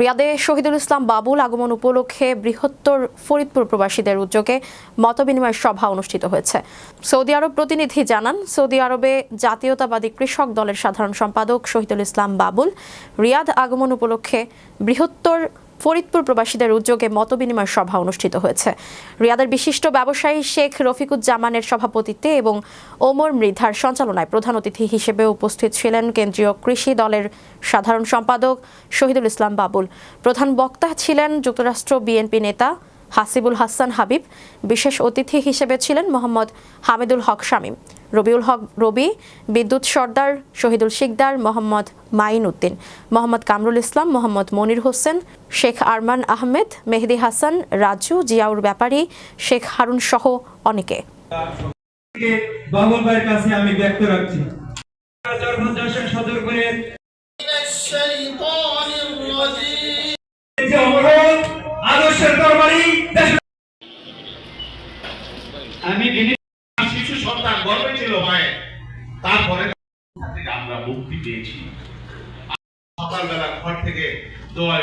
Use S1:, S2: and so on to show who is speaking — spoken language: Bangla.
S1: রিয়াদে শহীদুল ইসলাম বাবুল আগমন উপলক্ষে বৃহত্তর ফরিদপুর প্রবাসীদের উদ্যোগে মতবিনিময় সভা অনুষ্ঠিত হয়েছে। সৌদি আরব প্রতিনিধি জানান, সৌদি আরবে জাতীয়তাবাদী কৃষক দলের সাধারণ সম্পাদক শহীদুল ইসলাম বাবুল, রিয়াদ আগমন উপলক্ষে বৃহত্তর ফরিদপুর প্রবাসীদের উদ্যোগে মতবিনিময় সভা অনুষ্ঠিত হয়েছে। রিয়াদের বিশিষ্ট ব্যবসায়ী শেখ রফিকুজ্জামানের সভাপতিত্বে এবং ওমর মৃধার সঞ্চালনায় প্রধান অতিথি হিসেবে উপস্থিত ছিলেন কেন্দ্রীয় কৃষি দলের সাধারণ সম্পাদক শহীদুল ইসলাম বাবুল। প্রধান বক্তা ছিলেন যুক্তরাষ্ট্র বিএনপি নেতা হাসিবুল হাসান হাবিব বিশেষ অতিথি হিসেবে ছিলেন মোহাম্মদ হামিদুল হক শামীম রবিউল হক রবি বিদ্যুৎ সর্দার শহীদুল শিকদার মোহাম্মদ মাইন উদ্দিন মোহাম্মদ কামরুল ইসলাম মোহাম্মদ মনির হোসেন শেখ আরমান আহমেদ মেহেদি হাসান রাজু জিয়াউর ব্যাপারী শেখ হারুন সহ অনেকে।
S2: কাছে আমি ব্যক্ত রাখছি। সদর করে
S3: আমি শিশু সন্তান গর্বে ছিল মায়ের। তারপরে আমরা মুক্তি পেয়েছি। সকালবেলা ঘর থেকে দোয়া